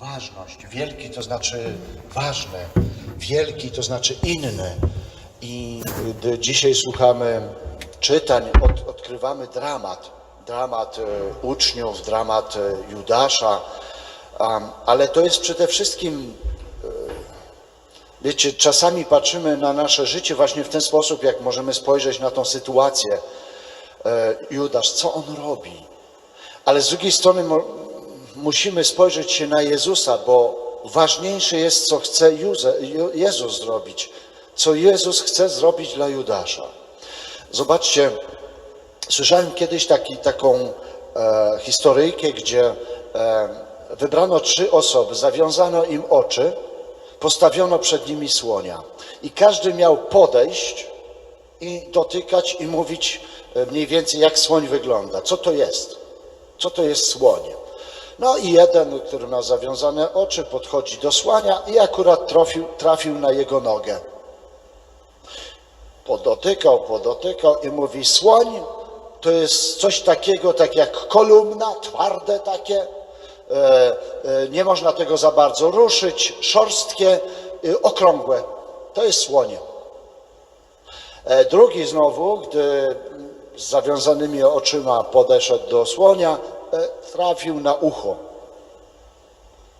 ważność. Wielki to znaczy ważny, wielki to znaczy inny. I dzisiaj słuchamy czytań, od, odkrywamy dramat, dramat e, uczniów, dramat e, Judasza, ale to jest przede wszystkim Wiecie, czasami patrzymy na nasze życie właśnie w ten sposób, jak możemy spojrzeć na tą sytuację. E, Judasz, co on robi? Ale z drugiej strony musimy spojrzeć się na Jezusa, bo ważniejsze jest, co chce Jezus zrobić, co Jezus chce zrobić dla Judasza. Zobaczcie, słyszałem kiedyś taki, taką e, historyjkę, gdzie e, wybrano trzy osoby, zawiązano im oczy, postawiono przed nimi słonia i każdy miał podejść i dotykać i mówić e, mniej więcej jak słoń wygląda, co to jest, co to jest słoń. No i jeden, który ma zawiązane oczy, podchodzi do słania i akurat trafił, trafił na jego nogę. Podotykał, podotykał i mówi, słoń to jest coś takiego, tak jak kolumna, twarde takie, e, e, nie można tego za bardzo ruszyć, szorstkie, okrągłe. To jest słonie. E, Drugi znowu, gdy z zawiązanymi oczyma podeszedł do słonia, trafił na ucho.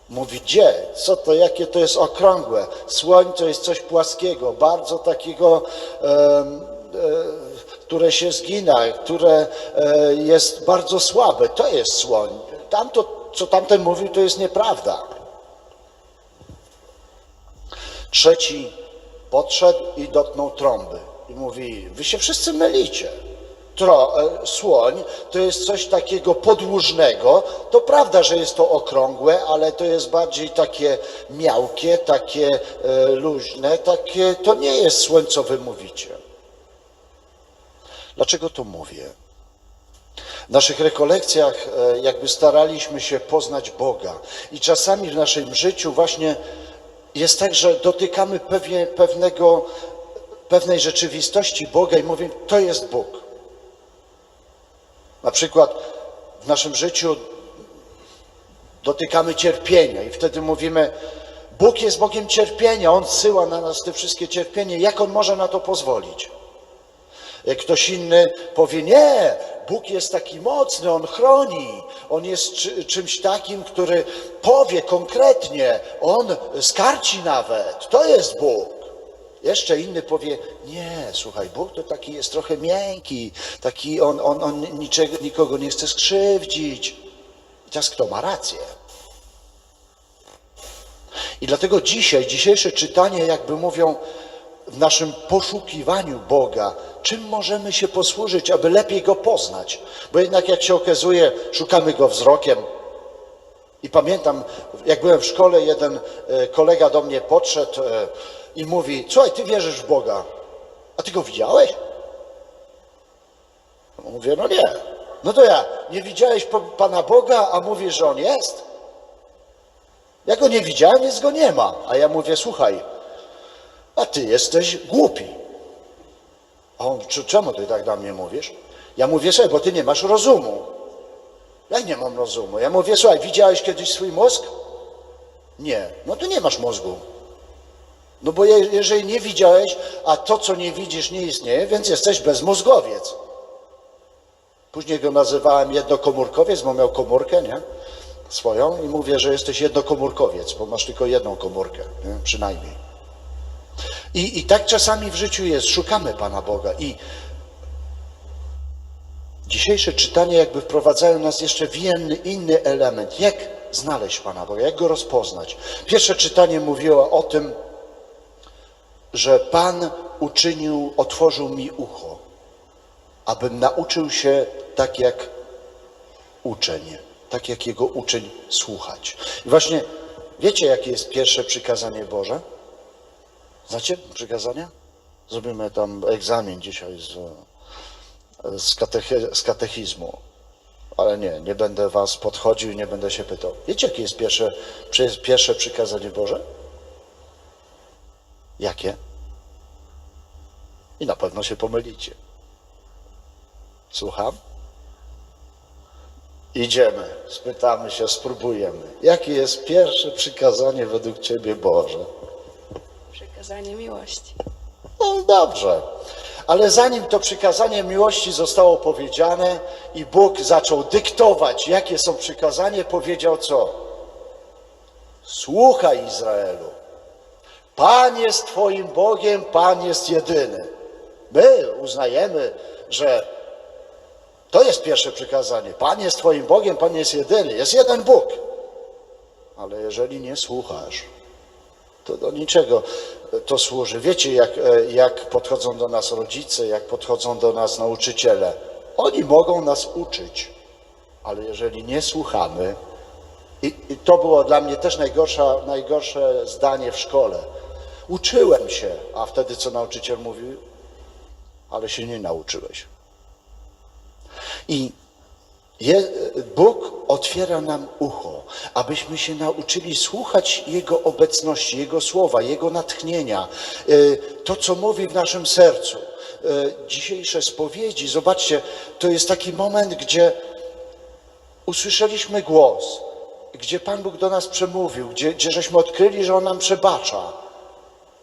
Mówi, gdzie? Co to, jakie to jest okrągłe? Słoń to jest coś płaskiego, bardzo takiego, em, e, które się zgina, które e, jest bardzo słabe. To jest słoń. Tamto, co tamten mówił, to jest nieprawda. Trzeci podszedł i dotknął trąby i mówi, wy się wszyscy mylicie. Tro, e, słoń to jest coś takiego podłużnego. To prawda, że jest to okrągłe, ale to jest bardziej takie miałkie, takie e, luźne, takie, to nie jest słoń, co wy mówicie. Dlaczego to mówię? W naszych rekolekcjach e, jakby staraliśmy się poznać Boga i czasami w naszym życiu właśnie jest tak, że dotykamy pewnie, pewnego, pewnej rzeczywistości Boga i mówimy, to jest Bóg. Na przykład w naszym życiu dotykamy cierpienia i wtedy mówimy, Bóg jest Bogiem cierpienia, On zsyła na nas te wszystkie cierpienie, jak On może na to pozwolić? Ktoś inny powie, nie, Bóg jest taki mocny, On chroni, On jest czy, czymś takim, który powie konkretnie, On skarci nawet, to jest Bóg. Jeszcze inny powie, nie, słuchaj, Bóg to taki jest trochę miękki, taki On, on, on niczego, nikogo nie chce skrzywdzić. I teraz kto ma rację? I dlatego dzisiaj, dzisiejsze czytanie jakby mówią w naszym poszukiwaniu Boga, czym możemy się posłużyć, aby lepiej Go poznać. Bo jednak jak się okazuje, szukamy Go wzrokiem. I pamiętam, jak byłem w szkole, jeden e, kolega do mnie podszedł e, i mówi, słuchaj, ty wierzysz w Boga, a ty Go widziałeś? Mówię, no nie. No to ja, nie widziałeś Pana Boga, a mówisz, że On jest? Ja Go nie widziałem, więc Go nie ma. A ja mówię, słuchaj, a ty jesteś głupi. A on, "Czy- czemu ty tak na mnie mówisz? Ja mówię, słuchaj, bo ty nie masz rozumu. Jak nie mam rozumu? Ja mówię, słuchaj, widziałeś kiedyś swój mózg? Nie. No to nie masz mózgu. No bo je, jeżeli nie widziałeś, a to, co nie widzisz, nie istnieje, więc jesteś bezmózgowiec. Później go nazywałem jednokomórkowiec, bo miał komórkę, nie? Swoją i mówię, że jesteś jednokomórkowiec, bo masz tylko jedną komórkę, nie? przynajmniej. I, I tak czasami w życiu jest. Szukamy Pana Boga. I dzisiejsze czytanie jakby wprowadzają nas jeszcze w inny, inny element. Jak znaleźć Pana Boga? Jak Go rozpoznać? Pierwsze czytanie mówiło o tym, że Pan uczynił, otworzył mi ucho, abym nauczył się tak jak uczeń, tak jak Jego uczeń słuchać. I właśnie wiecie, jakie jest pierwsze przykazanie Boże? Znacie przykazania? Zrobimy tam egzamin dzisiaj z, z, kateche, z katechizmu. Ale nie, nie będę was podchodził nie będę się pytał. Wiecie, jakie jest pierwsze, pierwsze przykazanie Boże? Jakie? I na pewno się pomylicie. Słucham? Idziemy, spytamy się, spróbujemy. Jakie jest pierwsze przykazanie według Ciebie, Boże? Przykazanie miłości. No dobrze. Ale zanim to przykazanie miłości zostało powiedziane i Bóg zaczął dyktować, jakie są przykazania, powiedział co? Słuchaj Izraelu. Pan jest Twoim Bogiem, Pan jest jedyny. My uznajemy, że to jest pierwsze przykazanie. Pan jest Twoim Bogiem, Pan jest jedyny. Jest jeden Bóg. Ale jeżeli nie słuchasz, to do niczego to służy. Wiecie, jak, e, jak podchodzą do nas rodzice, jak podchodzą do nas nauczyciele. Oni mogą nas uczyć, ale jeżeli nie słuchamy, i, i to było dla mnie też najgorsze zdanie w szkole. Uczyłem się, a wtedy co nauczyciel mówił? Ale się nie nauczyłeś. I je, Bóg otwiera nam ucho, abyśmy się nauczyli słuchać Jego obecności, Jego słowa, Jego natchnienia, y, to, co mówi w naszym sercu. Y, Dzisiejsze spowiedzi, zobaczcie, to jest taki moment, gdzie usłyszeliśmy głos, gdzie Pan Bóg do nas przemówił, gdzie, gdzie żeśmy odkryli, że On nam przebacza.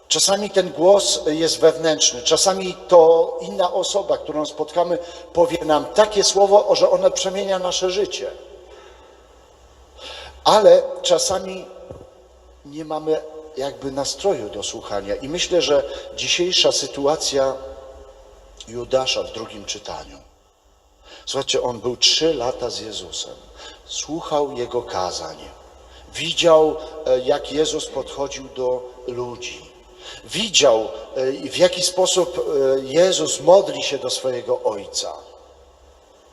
Czasami ten głos jest wewnętrzny, czasami to inna osoba, którą spotkamy, powie nam takie słowo, że ono przemienia nasze życie. Ale czasami nie mamy jakby nastroju do słuchania. I myślę, że dzisiejsza sytuacja Judasza w drugim czytaniu. Słuchajcie, on był trzy lata z Jezusem, słuchał jego kazań, widział, e, jak Jezus podchodził do ludzi, widział, e, w jaki sposób e, Jezus modli się do swojego Ojca.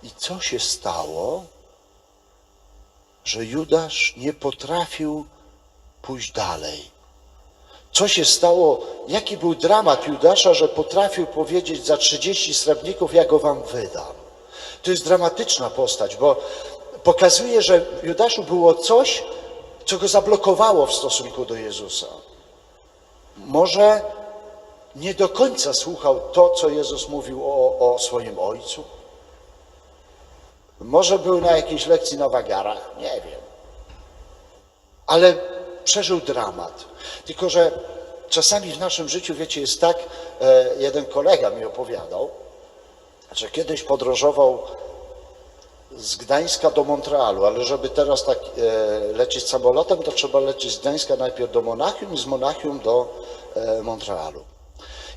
I co się stało? Że Judasz nie potrafił pójść dalej. Co się stało? Jaki był dramat Judasza, że potrafił powiedzieć za 30 srebrników, ja go wam wydam. To jest dramatyczna postać, bo pokazuje, że Judaszu było coś, co go zablokowało w stosunku do Jezusa. Może nie do końca słuchał to, co Jezus mówił o, o swoim Ojcu. Może był na jakiejś lekcji na wagarach, nie wiem. Ale przeżył dramat. Tylko, że czasami w naszym życiu, wiecie, jest tak, e, jeden kolega mi opowiadał, że kiedyś podróżował z Gdańska do Montrealu, ale żeby teraz tak e, lecieć samolotem, to trzeba lecieć z Gdańska najpierw do Monachium i z Monachium do e, Montrealu.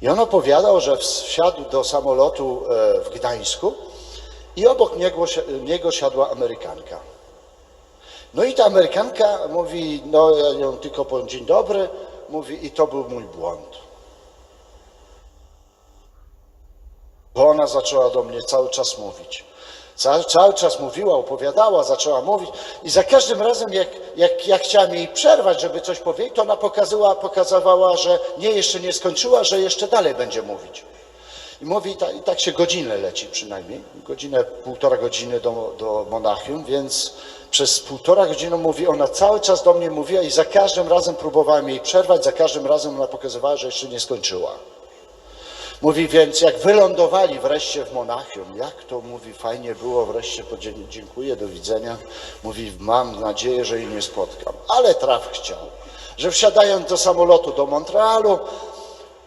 I on opowiadał, że wsiadł do samolotu e, w Gdańsku i obok niego, niego siadła Amerykanka. No i ta Amerykanka mówi, no ja ją tylko powiem dzień dobry, mówi i to był mój błąd. Bo ona zaczęła do mnie cały czas mówić. Cały, cały czas mówiła, opowiadała, zaczęła mówić i za każdym razem, jak, jak ja chciałem jej przerwać, żeby coś powiedzieć, to ona pokazała, pokazywała, że nie, jeszcze nie skończyła, że jeszcze dalej będzie mówić. I mówi, i tak, i tak się godzinę leci przynajmniej, godzinę, półtora godziny do, do Monachium, więc przez półtora godziny mówi, ona cały czas do mnie mówiła i za każdym razem próbowałem jej przerwać, za każdym razem ona pokazywała, że jeszcze nie skończyła. Mówi, więc jak wylądowali wreszcie w Monachium, jak to mówi, fajnie było, wreszcie dziękuję, do widzenia. Mówi, mam nadzieję, że jej nie spotkam. Ale traf chciał, że wsiadając do samolotu do Montrealu,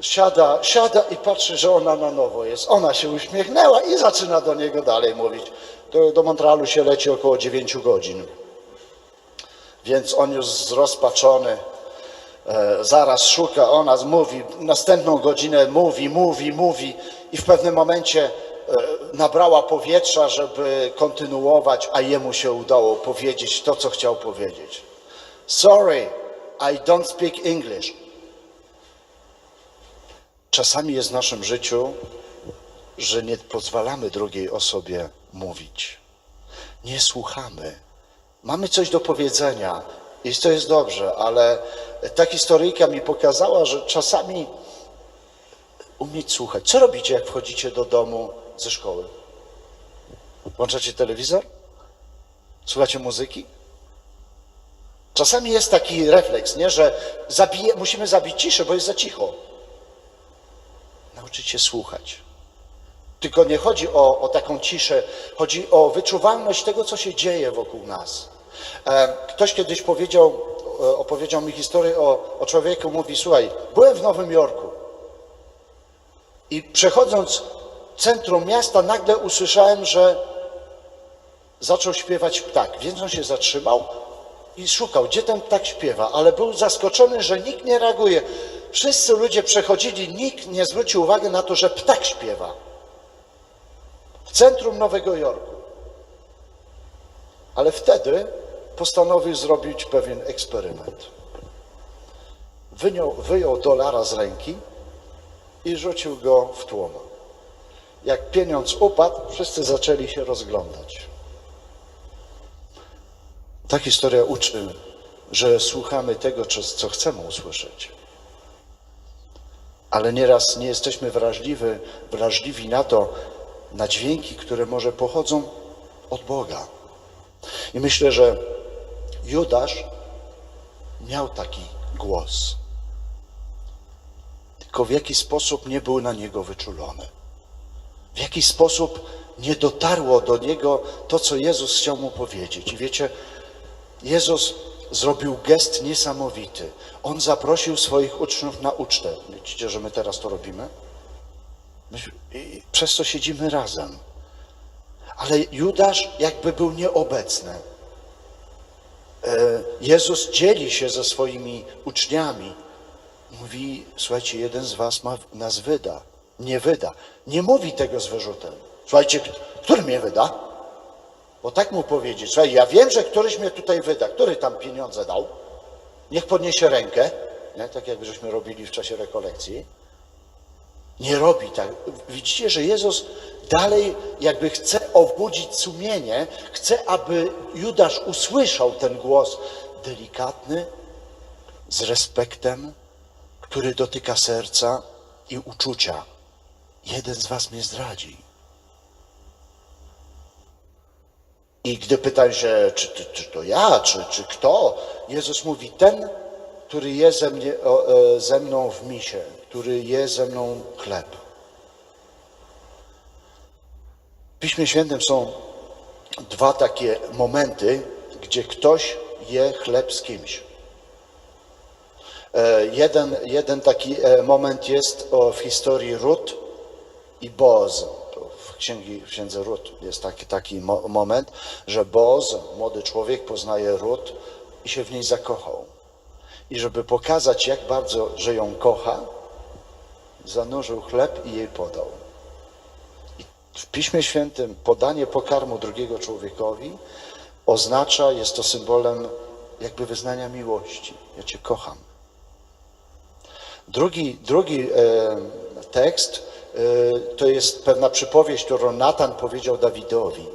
siada, siada i patrzy, że ona na nowo jest. Ona się uśmiechnęła i zaczyna do niego dalej mówić. Do, do Montrealu się leci około 9 godzin. Więc on już zrozpaczony, zaraz szuka, ona mówi, następną godzinę mówi, mówi, mówi i w pewnym momencie e, nabrała powietrza, żeby kontynuować, a jemu się udało powiedzieć to, co chciał powiedzieć. Sorry, I don't speak English. Czasami jest w naszym życiu, że nie pozwalamy drugiej osobie mówić. Nie słuchamy. Mamy coś do powiedzenia i to jest dobrze, ale ta historyjka mi pokazała, że czasami umieć słuchać. Co robicie, jak wchodzicie do domu ze szkoły? Włączacie telewizor? Słuchacie muzyki? Czasami jest taki refleks, nie, że zabije, musimy zabić ciszę, bo jest za cicho. Nauczyć się słuchać. Tylko nie chodzi o, o taką ciszę, chodzi o wyczuwalność tego, co się dzieje wokół nas. E, Ktoś kiedyś powiedział, e, opowiedział mi historię o, o człowieku, mówi, słuchaj, byłem w Nowym Jorku i przechodząc centrum miasta, nagle usłyszałem, że zaczął śpiewać ptak, więc on się zatrzymał i szukał, gdzie ten ptak śpiewa, ale był zaskoczony, że nikt nie reaguje. Wszyscy ludzie przechodzili, nikt nie zwrócił uwagi na to, że ptak śpiewa w centrum Nowego Jorku. Ale wtedy postanowił zrobić pewien eksperyment. Wyjął, wyjął dolara z ręki i rzucił go w tłum. Jak pieniądz upadł, wszyscy zaczęli się rozglądać. Ta historia uczy, że słuchamy tego, co chcemy usłyszeć. Ale nieraz nie jesteśmy wrażliwi, wrażliwi na to, na dźwięki, które może pochodzą od Boga. I myślę, że Judasz miał taki głos. Tylko w jaki sposób nie był na niego wyczulony. W jaki sposób nie dotarło do niego to, co Jezus chciał mu powiedzieć. I wiecie, Jezus zrobił gest niesamowity. On zaprosił swoich uczniów na ucztę. Widzicie, że my teraz to robimy? I przez to siedzimy razem. Ale Judasz jakby był nieobecny. E, Jezus dzieli się ze swoimi uczniami. Mówi, słuchajcie, jeden z was ma, nas wyda. Nie wyda. Nie mówi tego z wyrzutem. Słuchajcie, który mnie wyda? Bo tak mu powiedzieć, słuchaj, ja wiem, że któryś mnie tutaj wyda. Który tam pieniądze dał? Niech podniesie rękę. Nie? Tak jak żeśmy robili w czasie rekolekcji. Nie robi tak. Widzicie, że Jezus dalej jakby chce obudzić sumienie, chce, aby Judasz usłyszał ten głos delikatny, z respektem, który dotyka serca i uczucia. Jeden z was mnie zdradzi. I gdy pytają się, czy, czy, czy to ja, czy, czy kto, Jezus mówi, ten, który je ze, mnie, e, ze mną w misie, który je ze mną chleb. W Piśmie Świętym są dwa takie momenty, gdzie ktoś je chleb z kimś. E, Jeden, jeden taki e, moment jest w historii Rut i Boaz. W, księgi, w księdze Rut jest taki, taki mo- moment, że Boaz, młody człowiek, poznaje Rut i się w niej zakochał. I żeby pokazać, jak bardzo, że ją kocha, zanurzył chleb i jej podał. I w Piśmie Świętym podanie pokarmu drugiego człowiekowi oznacza, jest to symbolem jakby wyznania miłości. Ja Cię kocham. Drugi, drugi e, tekst e, to jest pewna przypowieść, którą Natan powiedział Dawidowi.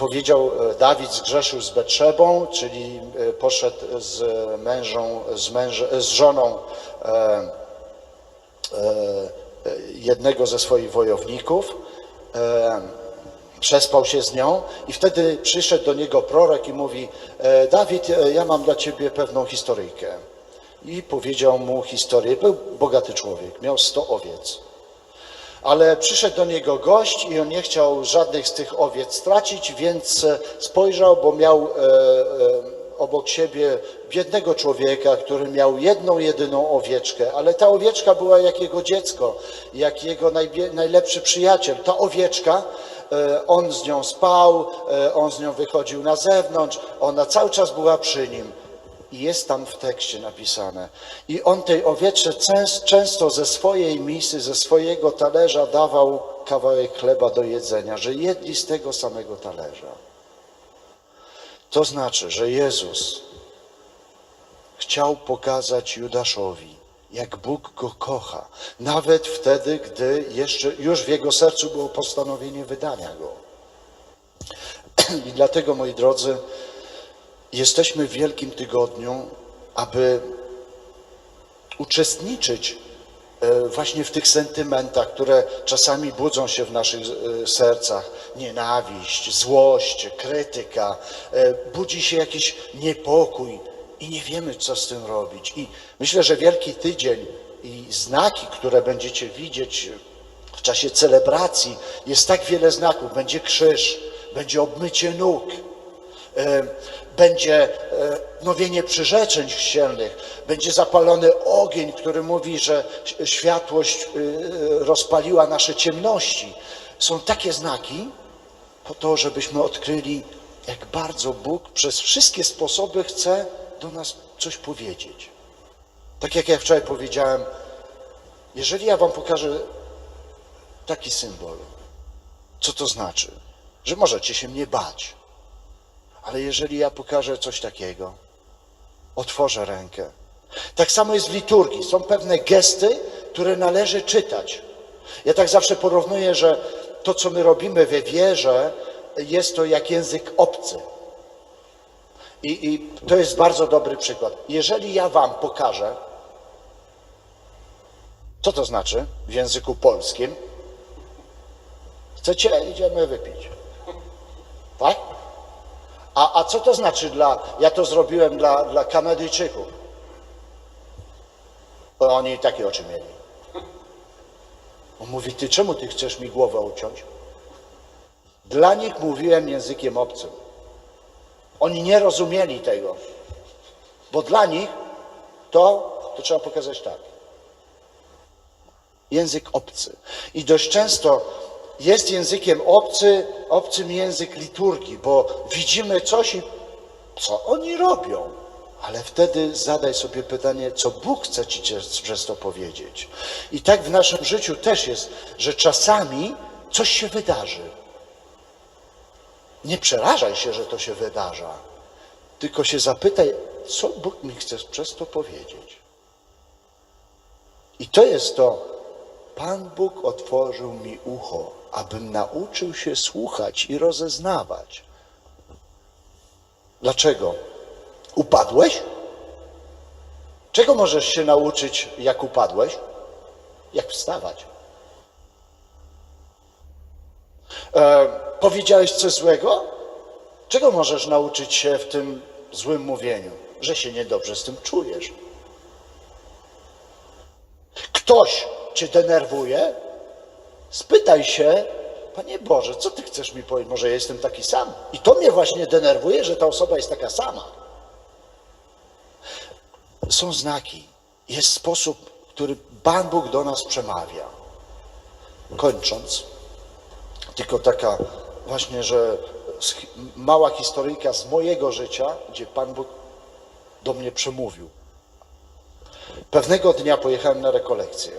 Powiedział, e, Dawid zgrzeszył z Betrzebą, czyli e, poszedł z mężą, z, męże, z żoną e, e, jednego ze swoich wojowników, e, przespał się z nią i wtedy przyszedł do niego prorok i mówi, e, Dawid, e, ja mam dla ciebie pewną historyjkę. I powiedział mu historię. Był bogaty człowiek, miał 100 owiec. Ale przyszedł do niego gość i on nie chciał żadnych z tych owiec stracić, więc e, spojrzał, bo miał e, e, obok siebie biednego człowieka, który miał jedną, jedyną owieczkę, ale ta owieczka była jak jego dziecko, jak jego najlepszy przyjaciel. Ta owieczka, on z nią spał, on z nią wychodził na zewnątrz, ona cały czas była przy nim. I jest tam w tekście napisane. I on tej częs- często ze swojej misy, ze swojego talerza dawał kawałek chleba do jedzenia, że jedli z tego samego talerza. To znaczy, że Jezus chciał pokazać Judaszowi, jak Bóg go kocha, nawet wtedy, gdy jeszcze już w jego sercu było postanowienie wydania go. I dlatego, moi drodzy, jesteśmy w Wielkim Tygodniu, aby uczestniczyć e, właśnie w tych sentymentach, które czasami budzą się w naszych e, sercach. Nienawiść, złość, krytyka, e, budzi się jakiś niepokój i nie wiemy, co z tym robić. I myślę, że Wielki Tydzień i znaki, które będziecie widzieć W czasie celebracji jest tak wiele znaków. Będzie krzyż, będzie obmycie nóg, będzie e, nowienie przyrzeczeń chrzcielnych, będzie zapalony ogień, który mówi, że światłość e, rozpaliła nasze ciemności. Są takie znaki po to, żebyśmy odkryli, jak bardzo Bóg przez wszystkie sposoby chce do nas coś powiedzieć. Tak jak ja wczoraj powiedziałem, jeżeli ja wam pokażę taki symbol, co to znaczy? Że możecie się mnie bać. Ale jeżeli ja pokażę coś takiego, otworzę rękę. Tak samo jest w liturgii. Są pewne gesty, które należy czytać. Ja tak zawsze porównuję, że to, co my robimy we wierze, jest to jak język obcy. I, I to jest bardzo dobry przykład. Jeżeli ja Wam pokażę, co to znaczy w języku polskim? Chcecie? Idziemy wypić. Tak? A, a co to znaczy dla, ja to zrobiłem dla, dla Kanadyjczyków. Bo oni takie oczy mieli. On mówi, ty czemu ty chcesz mi głowę uciąć? Dla nich mówiłem językiem obcym. Oni nie rozumieli tego, bo dla nich to, to trzeba pokazać tak. Język obcy. I dość często jest językiem obcy, obcym język liturgii, bo widzimy coś i co oni robią. Ale wtedy zadaj sobie pytanie, co Bóg chce ci przez to powiedzieć. I tak w naszym życiu też jest, że czasami coś się wydarzy. Nie przerażaj się, że to się wydarza, tylko się zapytaj, co Bóg mi chce przez to powiedzieć. I to jest to, Pan Bóg otworzył mi ucho, abym nauczył się słuchać i rozeznawać. Dlaczego? Upadłeś? Czego możesz się nauczyć, jak upadłeś? Jak wstawać? E, powiedziałeś coś złego? Czego możesz nauczyć się w tym złym mówieniu? Że się niedobrze z tym czujesz. Ktoś cię denerwuje? Spytaj się, Panie Boże, co Ty chcesz mi powiedzieć? Może ja jestem taki sam? I to mnie właśnie denerwuje, że ta osoba jest taka sama. Są znaki. Jest sposób, który Pan Bóg do nas przemawia. Kończąc, tylko taka właśnie, że mała historyjka z mojego życia, gdzie Pan Bóg do mnie przemówił. Pewnego dnia pojechałem na rekolekcję.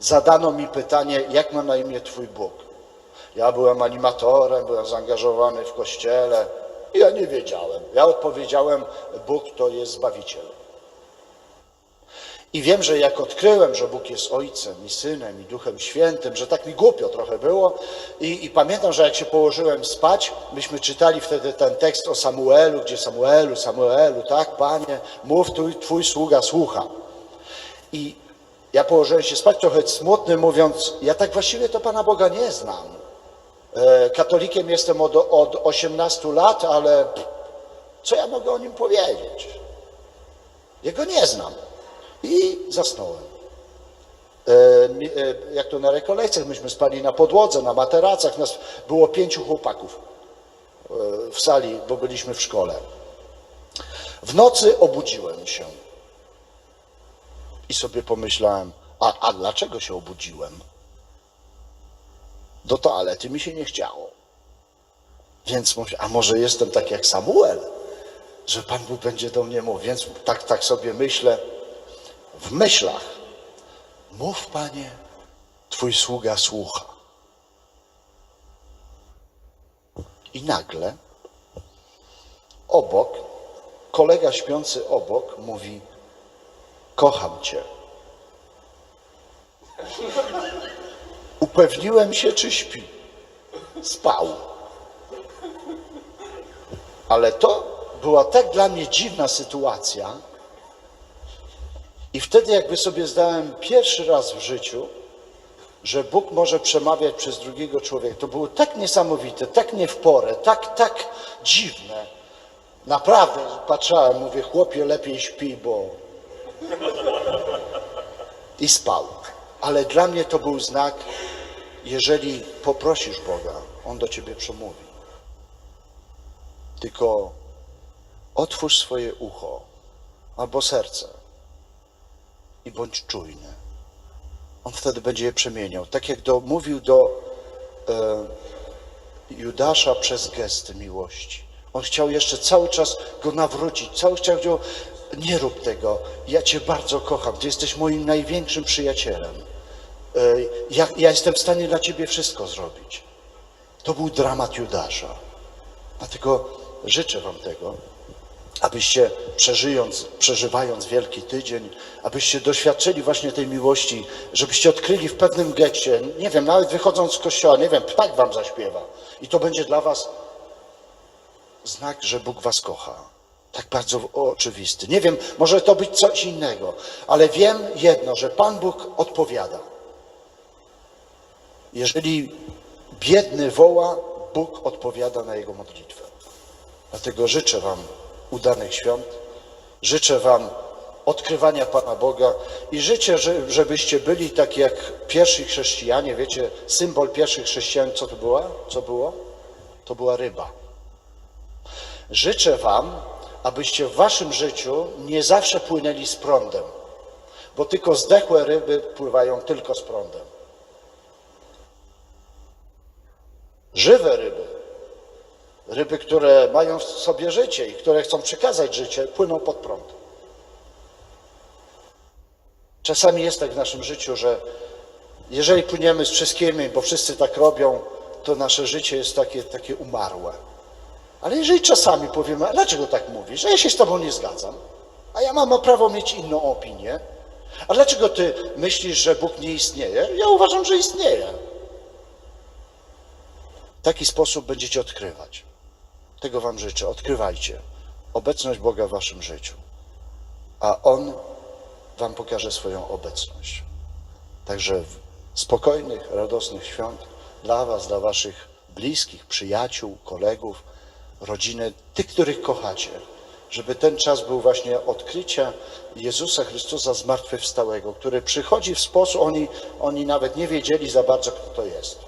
Zadano mi pytanie, jak ma na imię Twój Bóg. Ja byłem animatorem, byłem zaangażowany w kościele i ja nie wiedziałem. Ja odpowiedziałem, Bóg to jest Zbawiciel. I wiem, że jak odkryłem, że Bóg jest Ojcem i Synem i Duchem Świętym, że tak mi głupio trochę było i, i pamiętam, że jak się położyłem spać, myśmy czytali wtedy ten tekst o Samuelu, gdzie Samuelu, Samuelu, tak, Panie, mów, twój, twój sługa słucha. I ja położyłem się spać trochę smutny, mówiąc, ja tak właściwie to Pana Boga nie znam. E, Katolikiem jestem od, od 18 lat, ale co ja mogę o nim powiedzieć? Jego nie znam. I zasnąłem. E, e, Jak to na rekolekcjach, myśmy spali na podłodze, na materacach, nas było pięciu chłopaków w sali, bo byliśmy w szkole. W nocy obudziłem się i sobie pomyślałem, a, a dlaczego się obudziłem? Do toalety mi się nie chciało. Więc mówię, a może jestem tak jak Samuel, że Pan Bóg będzie do mnie mówił. Więc tak, tak sobie myślę, w myślach, mów Panie, Twój sługa słucha. I nagle obok, kolega śpiący obok mówi, kocham Cię. Upewniłem się, czy śpi. Spał. Ale to była tak dla mnie dziwna sytuacja. I wtedy jakby sobie zdałem pierwszy raz w życiu, że Bóg może przemawiać przez drugiego człowieka. To było tak niesamowite, tak nie w porę, tak, tak dziwne. Naprawdę patrzałem, mówię, chłopie, lepiej śpi, bo... I spał. Ale dla mnie to był znak, jeżeli poprosisz Boga, On do ciebie przemówi. Tylko otwórz swoje ucho albo serce i bądź czujny. On wtedy będzie je przemieniał. Tak jak do, mówił do e, Judasza przez gesty miłości. On chciał jeszcze cały czas go nawrócić, cały czas chciał, nie rób tego, ja Cię bardzo kocham, Ty jesteś moim największym przyjacielem. E, Ja, ja jestem w stanie dla Ciebie wszystko zrobić. To był dramat Judasza. Dlatego życzę Wam tego, abyście przeżyjąc, przeżywając Wielki Tydzień, abyście doświadczyli właśnie tej miłości, żebyście odkryli w pewnym getcie, nie wiem, nawet wychodząc z kościoła, nie wiem, ptak Wam zaśpiewa. I to będzie dla Was znak, że Bóg Was kocha. Tak bardzo oczywisty. Nie wiem, może to być coś innego, ale wiem jedno, że Pan Bóg odpowiada. Jeżeli biedny woła, Bóg odpowiada na jego modlitwę. Dlatego życzę Wam udanych świąt, życzę Wam odkrywania Pana Boga i życzę, że- żebyście byli tak jak pierwsi chrześcijanie. Wiecie, symbol pierwszych chrześcijan, co to była? Co było? To była ryba. Życzę Wam, abyście w Waszym życiu nie zawsze płynęli z prądem, bo tylko zdechłe ryby pływają tylko z prądem. Żywe ryby, ryby, które mają w sobie życie i które chcą przekazać życie, płyną pod prąd. Czasami jest tak w naszym życiu, że jeżeli płyniemy z wszystkimi, bo wszyscy tak robią, to nasze życie jest takie, takie umarłe. Ale jeżeli czasami powiemy, dlaczego tak mówisz? A ja się z tobą nie zgadzam. A ja mam prawo mieć inną opinię. A dlaczego ty myślisz, że Bóg nie istnieje? Ja uważam, że istnieje. W taki sposób będziecie odkrywać. Tego wam życzę. Odkrywajcie obecność Boga w waszym życiu. A On wam pokaże swoją obecność. Także spokojnych, radosnych świąt dla was, dla waszych bliskich, przyjaciół, kolegów, rodziny, tych, których kochacie, żeby ten czas był właśnie odkrycia Jezusa Chrystusa zmartwychwstałego, który przychodzi w sposób, oni, oni nawet nie wiedzieli za bardzo, kto to jest.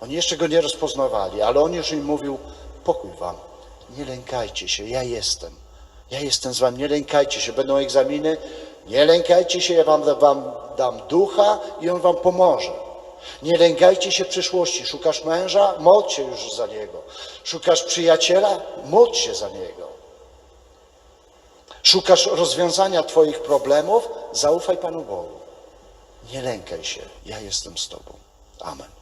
Oni jeszcze go nie rozpoznawali, ale on już im mówił: Pokój wam, nie lękajcie się, ja jestem. Ja jestem z wami, nie lękajcie się, będą egzaminy, nie lękajcie się, ja wam, wam dam ducha i on wam pomoże. Nie lękajcie się przyszłości. Szukasz męża? Módl się już za niego. Szukasz przyjaciela? Módl się za niego. Szukasz rozwiązania Twoich problemów? Zaufaj Panu Bogu. Nie lękaj się, ja jestem z Tobą. Amen.